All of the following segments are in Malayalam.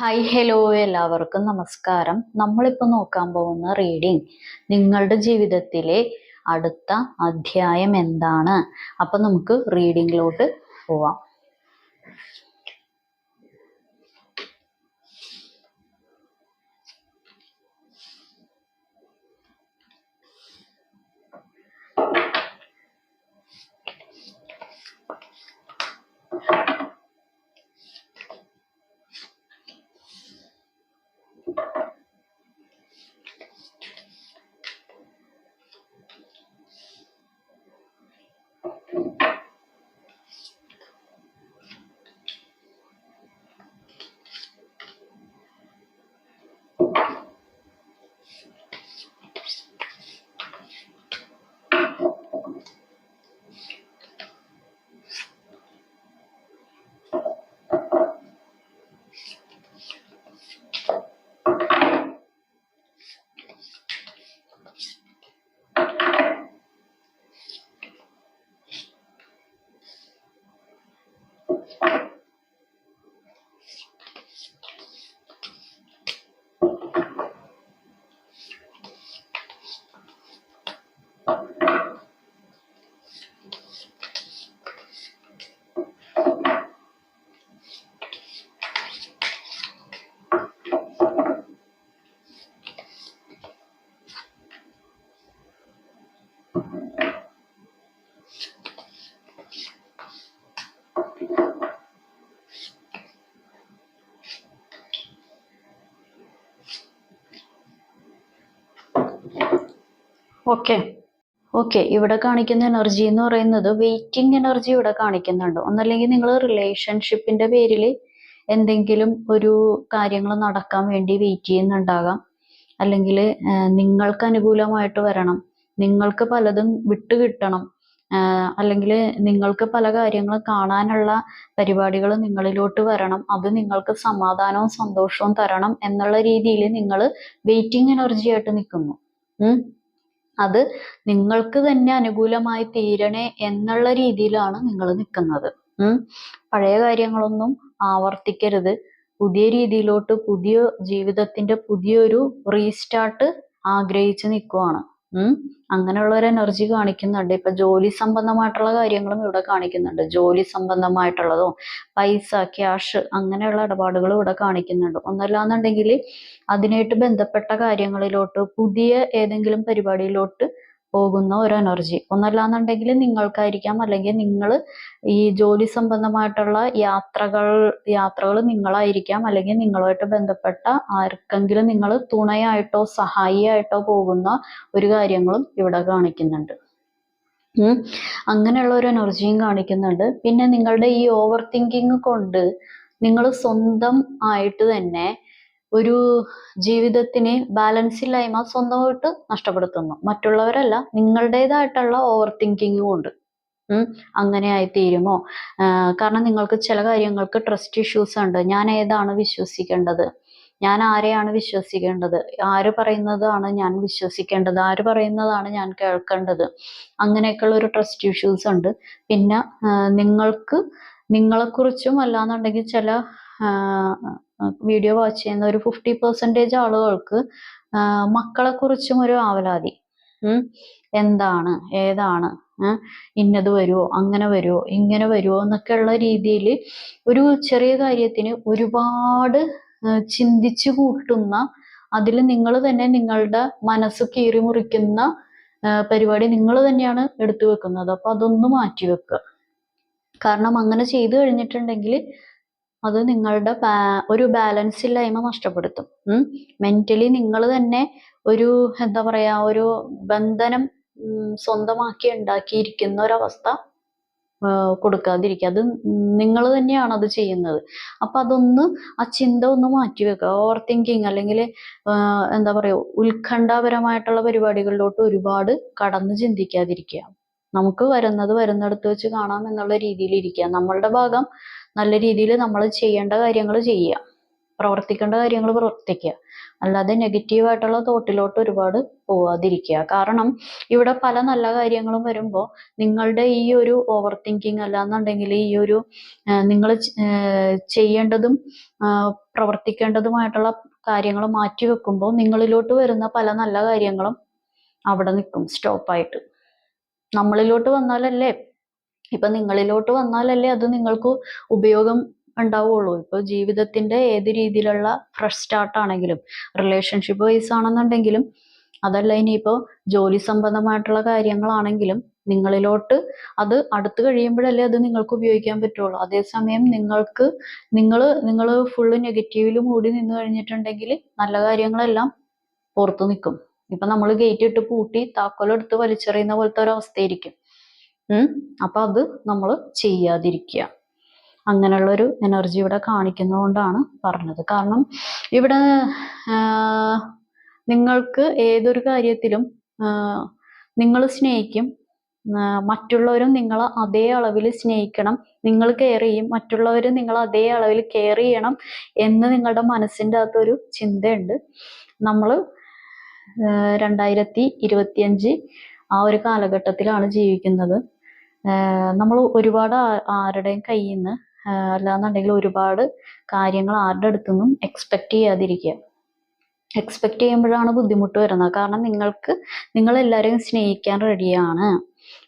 ഹായ് ഹലോ എല്ലാവർക്കും നമസ്കാരം. നമ്മളിപ്പോൾ നോക്കാൻ പോകുന്ന റീഡിംഗ് നിങ്ങളുടെ ജീവിതത്തിലെ അടുത്ത അധ്യായം എന്താണ്? അപ്പം നമുക്ക് റീഡിങ്ങിലോട്ട് പോവാം. ഓക്കെ. ഓക്കെ ഇവിടെ കാണിക്കുന്ന എനർജി എന്ന് പറയുന്നത് വെയിറ്റിംഗ് എനർജി ഇവിടെ കാണിക്കുന്നുണ്ട്. ഒന്നല്ലെങ്കിൽ നിങ്ങൾ റിലേഷൻഷിപ്പിന്റെ പേരിൽ എന്തെങ്കിലും ഒരു കാര്യങ്ങൾ നടക്കാൻ വേണ്ടി വെയിറ്റ് ചെയ്യുന്നുണ്ടാകാം. അല്ലെങ്കിൽ നിങ്ങൾക്ക് അനുകൂലമായിട്ട് വരണം. നിങ്ങൾക്ക് പലതും വിട്ട് കിട്ടണം. അല്ലെങ്കിൽ നിങ്ങൾക്ക് പല കാര്യങ്ങളും കാണാനുള്ള പരിപാടികൾ നിങ്ങളിലോട്ട് വരണം. അത് നിങ്ങൾക്ക് സമാധാനവും സന്തോഷവും തരണം എന്നുള്ള രീതിയിൽ നിങ്ങൾ വെയിറ്റിംഗ് എനർജി ആയിട്ട് നിൽക്കുന്നു. അത് നിങ്ങൾക്ക് തന്നെ അനുകൂലമായി തീരണേ എന്നുള്ള രീതിയിലാണ് നിങ്ങൾ നിൽക്കുന്നത്. പഴയ കാര്യങ്ങളൊന്നും ആവർത്തിക്കരുത്. പുതിയ രീതിയിലോട്ട് പുതിയ ജീവിതത്തിന്റെ പുതിയൊരു റീസ്റ്റാർട്ട് ആഗ്രഹിച്ചു നിൽക്കുവാണ്. ഉം. ഒരു എനർജി കാണിക്കുന്നുണ്ട്. ഇപ്പൊ ജോലി സംബന്ധമായിട്ടുള്ള കാര്യങ്ങളും ഇവിടെ കാണിക്കുന്നുണ്ട്. ജോലി സംബന്ധമായിട്ടുള്ളതോ പൈസ ക്യാഷ് അങ്ങനെയുള്ള ഇടപാടുകൾ ഇവിടെ കാണിക്കുന്നുണ്ട്. ഒന്നല്ലാന്നുണ്ടെങ്കിൽ അതിനായിട്ട് ബന്ധപ്പെട്ട കാര്യങ്ങളിലോട്ട് പുതിയ ഏതെങ്കിലും പരിപാടിയിലോട്ട് പോകുന്ന ഒരു എനർജി ഒന്നല്ലാന്നുണ്ടെങ്കിൽ നിങ്ങൾക്കായിരിക്കാം. അല്ലെങ്കിൽ നിങ്ങൾ ഈ ജോലി സംബന്ധമായിട്ടുള്ള യാത്രകൾ യാത്രകൾ നിങ്ങളായിരിക്കാം. അല്ലെങ്കിൽ നിങ്ങളുമായിട്ട് ബന്ധപ്പെട്ട ആർക്കെങ്കിലും നിങ്ങൾ തുണയായിട്ടോ സഹായിയായിട്ടോ പോകുന്ന ഒരു കാര്യങ്ങളും ഇവിടെ കാണിക്കുന്നുണ്ട്. അങ്ങനെയുള്ള ഒരു എനർജിയും കാണിക്കുന്നുണ്ട്. പിന്നെ നിങ്ങളുടെ ഈ ഓവർ തിങ്കിങ് കൊണ്ട് നിങ്ങൾ സ്വന്തം ആയിട്ട് തന്നെ ഒരു ജീവിതത്തിനെ ബാലൻസ് ഇല്ലായ്മ സ്വന്തമായിട്ട് നഷ്ടപ്പെടുത്തുന്നു. മറ്റുള്ളവരല്ല നിങ്ങളുടേതായിട്ടുള്ള ഓവർ തിങ്കിങ് കൊണ്ട് അങ്ങനെ ആയിത്തീരുമോ? കാരണം നിങ്ങൾക്ക് ചില കാര്യങ്ങൾക്ക് ട്രസ്റ്റ് ഇഷ്യൂസ് ഉണ്ട്. ഞാൻ ഏതാണ് വിശ്വസിക്കേണ്ടത്? ഞാൻ ആരെയാണ് വിശ്വസിക്കേണ്ടത്? ആര് പറയുന്നതാണ് ഞാൻ വിശ്വസിക്കേണ്ടത്? ആര് പറയുന്നതാണ് ഞാൻ കേൾക്കേണ്ടത്? അങ്ങനെയൊക്കെയുള്ള ഒരു ട്രസ്റ്റ് ഇഷ്യൂസ് ഉണ്ട്. പിന്നെ നിങ്ങൾക്ക് നിങ്ങളെക്കുറിച്ചും അല്ലാന്നുണ്ടെങ്കിൽ ചില വീഡിയോ വാച്ച് ചെയ്യുന്ന ഒരു ഫിഫ്റ്റി പെർസെന്റേജ് ആളുകൾക്ക് മക്കളെ കുറിച്ചും ഒരു ആവലാതി. എന്താണ് ഏതാണ് ഇന്നത് വരുമോ അങ്ങനെ വരുമോ ഇങ്ങനെ വരുമോ എന്നൊക്കെയുള്ള രീതിയിൽ ഒരു ചെറിയ കാര്യത്തിന് ഒരുപാട് ചിന്തിച്ചു കൂട്ടുന്ന അതിൽ നിങ്ങൾ തന്നെ നിങ്ങളുടെ മനസ്സ് കീറി മുറിക്കുന്ന പരിപാടി നിങ്ങൾ തന്നെയാണ് എടുത്തു വെക്കുന്നത്. അപ്പൊ അതൊന്ന് മാറ്റി വെക്കുക. കാരണം അങ്ങനെ ചെയ്തു കഴിഞ്ഞിട്ടുണ്ടെങ്കിൽ അത് നിങ്ങളുടെ ഒരു ബാലൻസ് ഇല്ലായ്മ നഷ്ടപ്പെടുത്തും. മെന്റലി നിങ്ങൾ തന്നെ ഒരു എന്താ പറയാ ഒരു ബന്ധനം സ്വന്തമാക്കി ഉണ്ടാക്കിയിരിക്കുന്ന ഒരവസ്ഥ കൊടുക്കാതിരിക്കുക. അത് നിങ്ങൾ തന്നെയാണ് അത് ചെയ്യുന്നത്. അപ്പൊ അതൊന്ന് ആ ചിന്ത ഒന്ന് മാറ്റി വെക്കുക. ഓവർ തിങ്കിങ് അല്ലെങ്കിൽ എന്താ പറയുക ഉത്കണ്ഠാപരമായിട്ടുള്ള പരിപാടികളിലോട്ട് ഒരുപാട് കടന്ന് ചിന്തിക്കാതിരിക്കുക. നമുക്ക് വരുന്നത് വരുന്നിടത്ത് വെച്ച് കാണാം എന്നുള്ള രീതിയിൽ ഇരിക്കുക. നമ്മളുടെ ഭാഗം നല്ല രീതിയിൽ നമ്മൾ ചെയ്യേണ്ട കാര്യങ്ങൾ ചെയ്യുക. പ്രവർത്തിക്കേണ്ട കാര്യങ്ങൾ പ്രവർത്തിക്കുക. അല്ലാതെ നെഗറ്റീവായിട്ടുള്ള തോട്ടിലോട്ട് ഒരുപാട് പോവാതിരിക്കുക. കാരണം ഇവിടെ പല നല്ല കാര്യങ്ങളും വരുമ്പോൾ നിങ്ങളുടെ ഈ ഒരു ഓവർ തിങ്കിങ് അല്ലാന്നുണ്ടെങ്കിൽ ഈ ഒരു നിങ്ങൾ ചെയ്യേണ്ടതും പ്രവർത്തിക്കേണ്ടതുമായിട്ടുള്ള കാര്യങ്ങൾ മാറ്റി വെക്കുമ്പോൾ നിങ്ങളിലോട്ട് വരുന്ന പല നല്ല കാര്യങ്ങളും അവിടെ നിൽക്കും. സ്റ്റോപ്പായിട്ട് നമ്മളിലോട്ട് വന്നാലല്ലേ? ഇപ്പൊ നിങ്ങളിലോട്ട് വന്നാലല്ലേ അത് നിങ്ങൾക്ക് ഉപയോഗം ഉണ്ടാവുള്ളൂ. ഇപ്പൊ ജീവിതത്തിന്റെ ഏത് രീതിയിലുള്ള ഫ്രഷ് സ്റ്റാർട്ട് ആണെങ്കിലും റിലേഷൻഷിപ്പ് വൈസ് ആണെന്നുണ്ടെങ്കിലും അതല്ല ഇനിയിപ്പോ ജോലി സംബന്ധമായിട്ടുള്ള കാര്യങ്ങളാണെങ്കിലും നിങ്ങളിലോട്ട് അത് അടുത്ത് കഴിയുമ്പോഴല്ലേ അത് നിങ്ങൾക്ക് ഉപയോഗിക്കാൻ പറ്റുള്ളൂ. അതേസമയം നിങ്ങൾക്ക് നിങ്ങൾ നിങ്ങൾ ഫുള്ള് നെഗറ്റീവിൽ മൂടി നിന്ന് കഴിഞ്ഞിട്ടുണ്ടെങ്കിൽ നല്ല കാര്യങ്ങളെല്ലാം പുറത്തു നിൽക്കും. ഇപ്പൊ നമ്മൾ ഗേറ്റ് ഇട്ട് പൂട്ടി താക്കോലെടുത്ത് വലിച്ചെറിയുന്ന പോലത്തെ ഒരു അവസ്ഥയായിരിക്കും. ഉം. അപ്പൊ അത് നമ്മൾ ചെയ്യാതിരിക്കുക. അങ്ങനെയുള്ള ഒരു എനർജി ഇവിടെ കാണിക്കുന്നതുകൊണ്ടാണ് പറഞ്ഞത്. കാരണം ഇവിടെ നിങ്ങൾക്ക് ഏതൊരു കാര്യത്തിലും നിങ്ങൾ സ്നേഹിക്കും. മറ്റുള്ളവരും നിങ്ങളെ അതേ അളവിൽ സ്നേഹിക്കണം. നിങ്ങൾ കെയർ ചെയ്യും. മറ്റുള്ളവർ നിങ്ങൾ അതേ അളവിൽ കെയർ ചെയ്യണം എന്ന് നിങ്ങളുടെ മനസ്സിന്റെ അകത്തൊരു ചിന്തയുണ്ട്. നമ്മൾ രണ്ടായിരത്തി ഇരുപത്തിയഞ്ച് ആ ഒരു കാലഘട്ടത്തിലാണ് ജീവിക്കുന്നത്. നമ്മൾ ഒരുപാട് ആരുടെയും കയ്യിൽ നിന്ന് അല്ലാന്നുണ്ടെങ്കിൽ ഒരുപാട് കാര്യങ്ങൾ ആരുടെ അടുത്തു നിന്നും എക്സ്പെക്ട് ചെയ്യാതിരിക്കുക. എക്സ്പെക്ട് ചെയ്യുമ്പോഴാണ് ബുദ്ധിമുട്ട് വരുന്നത്. കാരണം നിങ്ങൾക്ക് നിങ്ങൾ എല്ലാവരെയും സ്നേഹിക്കാൻ റെഡിയാണ്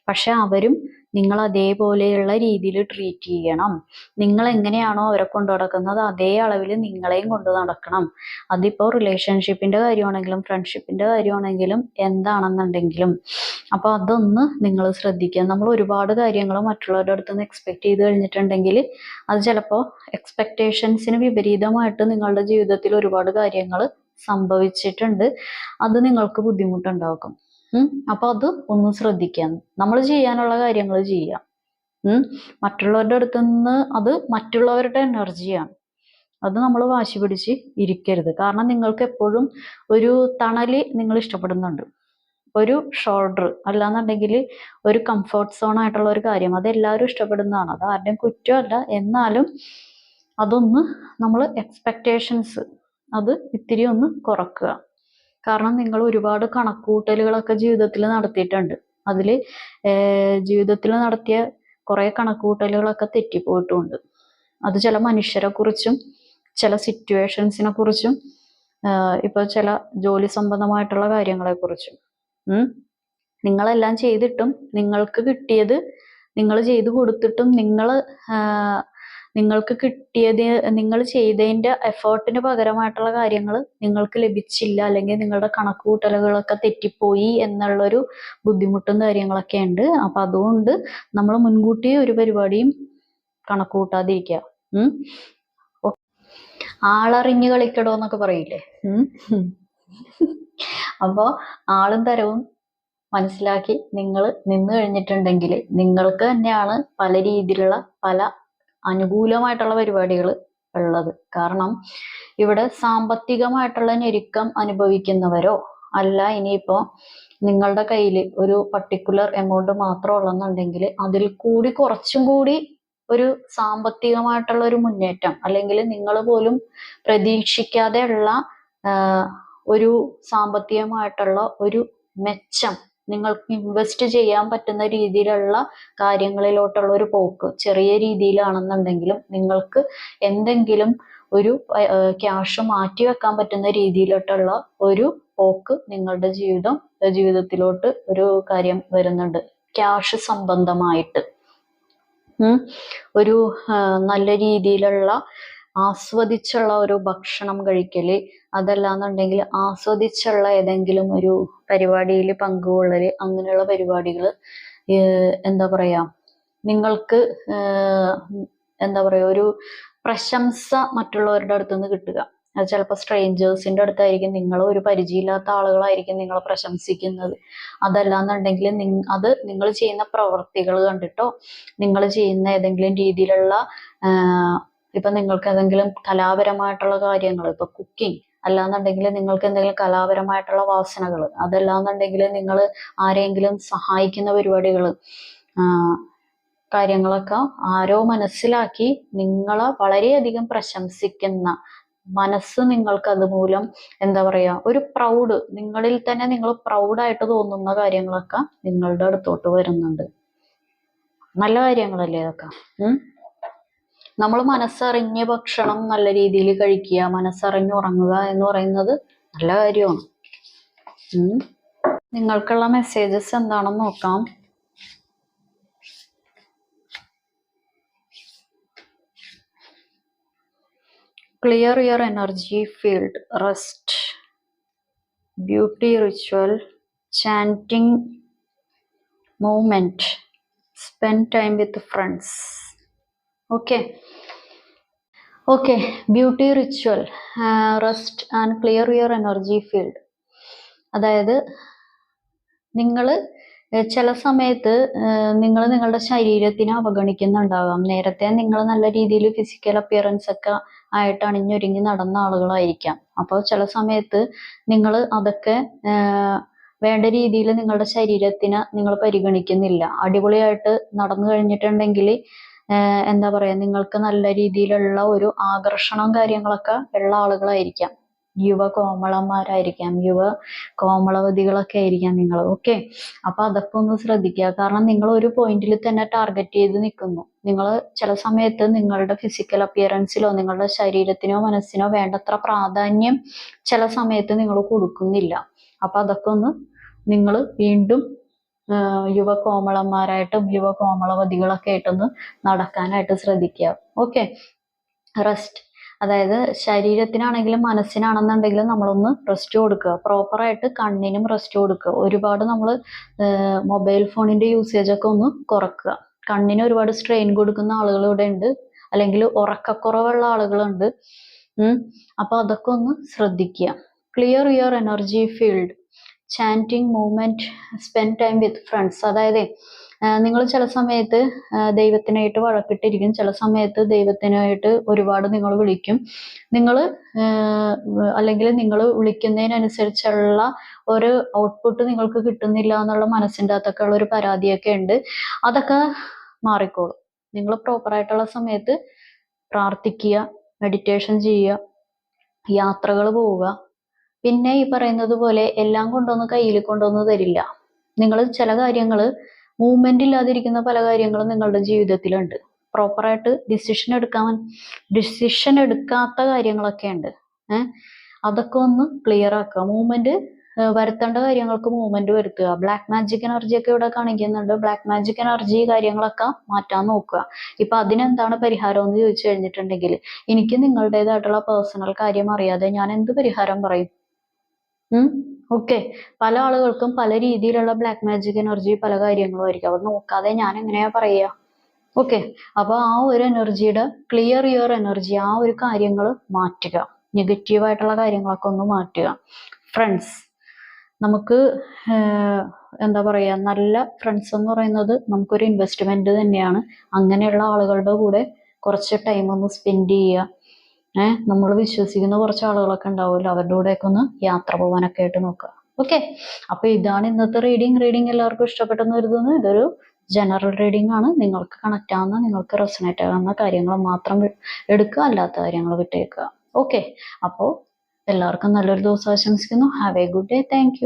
പക്ഷെ അവരും നിങ്ങൾ അതേപോലെയുള്ള രീതിയിൽ ട്രീറ്റ് ചെയ്യണം. നിങ്ങൾ എങ്ങനെയാണോ അവരെ കൊണ്ടു നടക്കുന്നത് അതേ അളവിൽ നിങ്ങളെയും കൊണ്ട് നടക്കണം. അതിപ്പോൾ റിലേഷൻഷിപ്പിന്റെ കാര്യമാണെങ്കിലും ഫ്രണ്ട്ഷിപ്പിന്റെ കാര്യമാണെങ്കിലും എന്താണെന്നുണ്ടെങ്കിലും. അപ്പോൾ അതൊന്ന് നിങ്ങൾ ശ്രദ്ധിക്കുക. നമ്മൾ ഒരുപാട് കാര്യങ്ങൾ മറ്റുള്ളവരുടെ അടുത്ത് നിന്ന് എക്സ്പെക്ട് ചെയ്ത് കഴിഞ്ഞിട്ടുണ്ടെങ്കിൽ അത് ചിലപ്പോൾ എക്സ്പെക്റ്റേഷൻസിന് വിപരീതമായിട്ട് നിങ്ങളുടെ ജീവിതത്തിൽ ഒരുപാട് കാര്യങ്ങൾ സംഭവിച്ചിട്ടുണ്ട്. അത് നിങ്ങൾക്ക് ബുദ്ധിമുട്ടുണ്ടാക്കും. അപ്പൊ അത് ഒന്ന് ശ്രദ്ധിക്കാം നമ്മൾ ചെയ്യാനുള്ള കാര്യങ്ങൾ ചെയ്യാം. മറ്റുള്ളവരുടെ അടുത്ത് നിന്ന് അത് മറ്റുള്ളവരുടെ എനർജിയാണ് അത് നമ്മൾ വാശി പിടിച്ച് ഇരിക്കരുത്. കാരണം നിങ്ങൾക്ക് എപ്പോഴും ഒരു തണൽ നിങ്ങൾ ഇഷ്ടപ്പെടുന്നുണ്ട്. ഒരു ഷോൾഡർ അല്ലാന്നുണ്ടെങ്കിൽ ഒരു കംഫർട്ട് സോൺ ആയിട്ടുള്ള ഒരു കാര്യം. അത് എല്ലാവരും ഇഷ്ടപ്പെടുന്നതാണ്. അത് ആരുടെയും കുറ്റമല്ല എന്നാലും അതൊന്ന് നമ്മൾ എക്സ്പെക്റ്റേഷൻസ് അത് ഇത്തിരി ഒന്ന് കുറക്കുക. കാരണം നിങ്ങൾ ഒരുപാട് കണക്കുകൂട്ടലുകളൊക്കെ ജീവിതത്തിൽ നടത്തിയിട്ടുണ്ട് അതിൽ ജീവിതത്തിൽ നടത്തിയ കുറേ കണക്കുകൂട്ടലുകളൊക്കെ തെറ്റിപ്പോയിട്ടുണ്ട് അത് ചില മനുഷ്യരെ കുറിച്ചും ചില സിറ്റുവേഷൻസിനെ കുറിച്ചും ഇപ്പോൾ ചില ജോലി സംബന്ധമായിട്ടുള്ള കാര്യങ്ങളെ കുറിച്ചും ഉം. നിങ്ങളെല്ലാം ചെയ്തിട്ടും നിങ്ങൾക്ക് കിട്ടിയത് നിങ്ങൾ ചെയ്തു കൊടുത്തിട്ടും നിങ്ങൾ നിങ്ങൾക്ക് കിട്ടിയത് നിങ്ങൾ ചെയ്തതിന്റെ എഫേർട്ടിന് പകരമായിട്ടുള്ള കാര്യങ്ങൾ നിങ്ങൾക്ക് ലഭിച്ചില്ല അല്ലെങ്കിൽ നിങ്ങളുടെ കണക്കുകൂട്ടലുകളൊക്കെ തെറ്റിപ്പോയി എന്നുള്ളൊരു ബുദ്ധിമുട്ടും കാര്യങ്ങളൊക്കെ ഉണ്ട്. അപ്പം അതുകൊണ്ട് നമ്മൾ മുൻകൂട്ടി ഒരു പരിപാടിയും കണക്കുകൂട്ടാതിരിക്കുക. ആളറിഞ്ഞ് കളിക്കടോ എന്നൊക്കെ പറയില്ലേ? ഉം? അപ്പോ ആളും തരവും മനസ്സിലാക്കി നിങ്ങൾ നിന്ന് കഴിഞ്ഞിട്ടുണ്ടെങ്കിൽ നിങ്ങൾക്ക് തന്നെയാണ് പല രീതിയിലുള്ള പല അനുകൂലമായിട്ടുള്ള പരിപാടികൾ ഉള്ളത്. കാരണം ഇവിടെ സാമ്പത്തികമായിട്ടുള്ള ഞെരുക്കം അനുഭവിക്കുന്നവരോ അല്ല ഇനിയിപ്പോ നിങ്ങളുടെ കയ്യിൽ ഒരു പർട്ടിക്കുലർ എമൗണ്ട് മാത്രം ഉള്ളെന്നുണ്ടെങ്കിൽ അതിൽ കൂടി കുറച്ചും കൂടി ഒരു സാമ്പത്തികമായിട്ടുള്ള ഒരു മുന്നേറ്റം അല്ലെങ്കിൽ നിങ്ങൾ പോലും പ്രതീക്ഷിക്കാതെ ഉള്ള ഒരു സാമ്പത്തികമായിട്ടുള്ള ഒരു മെച്ചം നിങ്ങൾക്ക് ഇൻവെസ്റ്റ് ചെയ്യാൻ പറ്റുന്ന രീതിയിലുള്ള കാര്യങ്ങളിലോട്ടുള്ള ഒരു പോക്ക് ചെറിയ രീതിയിലാണെന്നുണ്ടെങ്കിലും നിങ്ങൾക്ക് എന്തെങ്കിലും ഒരു ക്യാഷ് മാറ്റി വെക്കാൻ പറ്റുന്ന രീതിയിലോട്ടുള്ള ഒരു പോക്ക് നിങ്ങളുടെ ജീവിതം ജീവിതത്തിലോട്ട് ഒരു കാര്യം വരുന്നുണ്ട് ക്യാഷ് സംബന്ധമായിട്ട്. ഒരു നല്ല രീതിയിലുള്ള ആസ്വദിച്ചുള്ള ഒരു ഭക്ഷണം കഴിക്കൽ അതല്ലാന്നുണ്ടെങ്കിൽ ആസ്വദിച്ചുള്ള ഏതെങ്കിലും ഒരു പരിപാടിയിൽ പങ്കുകൊള്ളൽ അങ്ങനെയുള്ള പരിപാടികൾ എന്താ പറയാ നിങ്ങൾക്ക് എന്താ പറയാ ഒരു പ്രശംസ മറ്റുള്ളവരുടെ അടുത്ത് നിന്ന് കിട്ടുക. അത് ചിലപ്പോൾ സ്ട്രേഞ്ചേഴ്സിന്റെ അടുത്തായിരിക്കും നിങ്ങൾ ഒരു പരിചയമില്ലാത്ത ആളുകളായിരിക്കും നിങ്ങളെ പ്രശംസിക്കുന്നത്. അതല്ലാന്നുണ്ടെങ്കിൽ നിങ് അത് നിങ്ങൾ ചെയ്യുന്ന പ്രവൃത്തികൾ കണ്ടിട്ടോ നിങ്ങൾ ചെയ്യുന്ന ഏതെങ്കിലും രീതിയിലുള്ള ഇപ്പൊ നിങ്ങൾക്ക് എന്തെങ്കിലും കലാപരമായിട്ടുള്ള കാര്യങ്ങൾ ഇപ്പൊ കുക്കിംഗ് അല്ലാന്നുണ്ടെങ്കിൽ നിങ്ങൾക്ക് എന്തെങ്കിലും കലാപരമായിട്ടുള്ള വാസനകൾ അതല്ലാന്നുണ്ടെങ്കിൽ നിങ്ങൾ ആരെങ്കിലും സഹായിക്കുന്ന പരിപാടികൾ കാര്യങ്ങളൊക്കെ ആരോ മനസ്സിലാക്കി നിങ്ങളെ വളരെയധികം പ്രശംസിക്കുന്ന മനസ്സ് നിങ്ങൾക്ക് അതുമൂലം എന്താ പറയാ ഒരു പ്രൗഡ് നിങ്ങളിൽ തന്നെ നിങ്ങൾ പ്രൗഡായിട്ട് തോന്നുന്ന കാര്യങ്ങളൊക്കെ നിങ്ങളുടെ അടുത്തോട്ട് വരുന്നുണ്ട്. നല്ല കാര്യങ്ങളല്ലേ ഇതൊക്കെ? ഉം? നമ്മൾ മനസ്സറിഞ്ഞ് ഭക്ഷണം നല്ല രീതിയിൽ കഴിക്കുക മനസ്സറിഞ്ഞ് ഉറങ്ങുക എന്ന് പറയുന്നത് നല്ല കാര്യമാണ്. നിങ്ങൾക്കുള്ള മെസ്സേജസ് എന്താണെന്ന് നോക്കാം. Clear your energy field rest beauty ritual chanting movement spend time with friends okay okay beauty ritual rest and clear your energy field അതായത് നിങ്ങൾ ചില സമയത്ത് നിങ്ങൾ നിങ്ങളുടെ ശരീരത്തിനെ അവഗണിക്കുന്നുണ്ടാകാം. നേരത്തെ നിങ്ങൾ നല്ല രീതിയിൽ ഫിസിക്കൽ അപ്പിയറൻസ് ഒക്കെ ആയിട്ട് അണിഞ്ഞൊരുങ്ങി നടന്ന ആളുകളായിരിക്കാം. അപ്പോൾ ചില സമയത്ത് നിങ്ങൾ അതൊക്കെ വേണ്ട രീതിയിൽ നിങ്ങളുടെ ശരീരത്തിനെ നിങ്ങൾ പരിഗണിക്കുന്നില്ല. അടിപൊളിയായിട്ട് നടന്നു കഴിഞ്ഞിട്ടുണ്ടെങ്കിൽ എന്താ പറയാ നിങ്ങൾക്ക് നല്ല രീതിയിലുള്ള ഒരു ആകർഷണം കാര്യങ്ങളൊക്കെ ഉള്ള ആളുകളായിരിക്കാം. യുവ കോമളന്മാരായിരിക്കാം യുവ കോമളവതികളൊക്കെ ആയിരിക്കാം നിങ്ങൾ ഓക്കെ അപ്പൊ അതൊക്കെ ഒന്ന് ശ്രദ്ധിക്കുക. കാരണം നിങ്ങൾ ഒരു പോയിന്റിൽ തന്നെ ടാർഗറ്റ് ചെയ്ത് നിൽക്കുന്നു. നിങ്ങൾ ചില സമയത്ത് നിങ്ങളുടെ ഫിസിക്കൽ അപ്പിയറൻസിലോ നിങ്ങളുടെ ശരീരത്തിനോ മനസ്സിനോ വേണ്ടത്ര പ്രാധാന്യം ചില സമയത്ത് നിങ്ങൾ കൊടുക്കുന്നില്ല. അപ്പൊ അതൊക്കെ ഒന്ന് നിങ്ങൾ വീണ്ടും യുവ കോമളന്മാരായിട്ടും യുവ ആയിട്ടൊന്ന് നടക്കാനായിട്ട് ശ്രദ്ധിക്കുക. ഓക്കെ റെസ്റ്റ് അതായത് ശരീരത്തിനാണെങ്കിലും മനസ്സിനാണെന്നുണ്ടെങ്കിലും നമ്മളൊന്ന് റെസ്റ്റ് കൊടുക്കുക. പ്രോപ്പറായിട്ട് കണ്ണിനും റെസ്റ്റ് കൊടുക്കുക. ഒരുപാട് നമ്മൾ മൊബൈൽ ഫോണിന്റെ യൂസേജ് ഒക്കെ ഒന്ന് കുറക്കുക. കണ്ണിന് ഒരുപാട് സ്ട്രെയിൻ കൊടുക്കുന്ന ആളുകൾ ഇവിടെ ഉണ്ട്. അല്ലെങ്കിൽ ഉറക്കക്കുറവുള്ള ആളുകളുണ്ട്. അപ്പോൾ അപ്പൊ അതൊക്കെ ഒന്ന് ശ്രദ്ധിക്കുക. Clear your energy field chanting movement spend time with friends അതായത് നിങ്ങൾ ചില സമയത്ത് ദൈവത്തിനായിട്ട് വഴക്കിട്ടിരിക്കും. ചില സമയത്ത് ദൈവത്തിനായിട്ട് ഒരുപാട് നിങ്ങൾ വിളിക്കും. നിങ്ങൾ അല്ലെങ്കിൽ നിങ്ങൾ വിളിക്കുന്നതിനനുസരിച്ചുള്ള ഒരു ഔട്ട്പുട്ട് നിങ്ങൾക്ക് കിട്ടുന്നില്ല എന്നുള്ള മനസ്സിന്റെ അകത്തൊക്കെ ഉള്ള ഒരു പരാതിയൊക്കെ ഉണ്ട്. അതൊക്കെ മാറിക്കോളും. നിങ്ങൾ പ്രോപ്പറായിട്ടുള്ള സമയത്ത് പ്രാർത്ഥിക്കുക മെഡിറ്റേഷൻ ചെയ്യുക യാത്രകൾ പോവുക. പിന്നെ ഈ പറയുന്നത് പോലെ എല്ലാം കൊണ്ടൊന്ന് കയ്യിൽ കൊണ്ടൊന്ന് തരില്ല. നിങ്ങൾ ചില കാര്യങ്ങൾ മൂവ്മെന്റ് ഇല്ലാതിരിക്കുന്ന പല കാര്യങ്ങളും നിങ്ങളുടെ ജീവിതത്തിലുണ്ട്. പ്രോപ്പറായിട്ട് ഡിസിഷൻ എടുക്കാൻ ഡിസിഷൻ എടുക്കാത്ത കാര്യങ്ങളൊക്കെ ഉണ്ട്. ഏഹ് അതൊക്കെ ഒന്ന് ക്ലിയർ ആക്കുക. മൂവ്മെന്റ് വരുത്തേണ്ട കാര്യങ്ങൾക്ക് മൂവ്മെന്റ് വരുത്തുക. ബ്ലാക്ക് മാജിക് എനർജി ഒക്കെ ഇവിടെ കാണിക്കുന്നുണ്ട്. ബ്ലാക്ക് മാജിക് എനർജി കാര്യങ്ങളൊക്കെ മാറ്റാൻ നോക്കുക. ഇപ്പൊ അതിനെന്താണ് പരിഹാരം എന്ന് ചോദിച്ചു കഴിഞ്ഞിട്ടുണ്ടെങ്കിൽ എനിക്ക് നിങ്ങളുടേതായിട്ടുള്ള പേഴ്സണൽ കാര്യം അറിയാതെ ഞാൻ എന്ത് പരിഹാരം പറയും? ഓക്കെ പല ആളുകൾക്കും പല രീതിയിലുള്ള ബ്ലാക്ക് മാജിക് എനർജി പല കാര്യങ്ങളും ആയിരിക്കും. അത് നോക്കാതെ ഞാൻ എങ്ങനെയാ പറയുക? ഓക്കെ അപ്പൊ ആ ഒരു എനർജിയുടെ ക്ലിയർ യുവർ എനർജി ആ ഒരു കാര്യങ്ങൾ മാറ്റുക. നെഗറ്റീവായിട്ടുള്ള കാര്യങ്ങളൊക്കെ ഒന്ന് മാറ്റുക. ഫ്രണ്ട്സ് നമുക്ക് എന്താ പറയാ നല്ല ഫ്രണ്ട്സ് എന്ന് പറയുന്നത് നമുക്കൊരു ഇൻവെസ്റ്റ്മെന്റ് തന്നെയാണ്. അങ്ങനെയുള്ള ആളുകളുടെ കൂടെ കുറച്ച് ടൈം ഒന്ന് സ്പെൻഡ് ചെയ്യുക. ഏഹ് നമ്മൾ വിശ്വസിക്കുന്ന കുറച്ച് ആളുകളൊക്കെ ഉണ്ടാവുമല്ലോ. അവരുടെ കൂടെയൊക്കെ ഒന്ന് യാത്ര പോകാനൊക്കെ ആയിട്ട് നോക്കുക. ഓക്കെ അപ്പൊ ഇതാണ് ഇന്നത്തെ റീഡിങ് റീഡിങ് എല്ലാവർക്കും ഇഷ്ടപ്പെട്ടെന്ന് കരുതുന്നു. ഇതൊരു ജനറൽ റീഡിംഗ് ആണ്. നിങ്ങൾക്ക് കണക്ട് ആവുന്ന നിങ്ങൾക്ക് റെസണേറ്റ് ആകുന്ന കാര്യങ്ങൾ മാത്രം എടുക്കുക. അല്ലാത്ത കാര്യങ്ങൾ വിട്ടേക്കുക. ഓക്കെ അപ്പോൾ എല്ലാവർക്കും നല്ലൊരു ദിവസം ആശംസിക്കുന്നു. Have a good day thank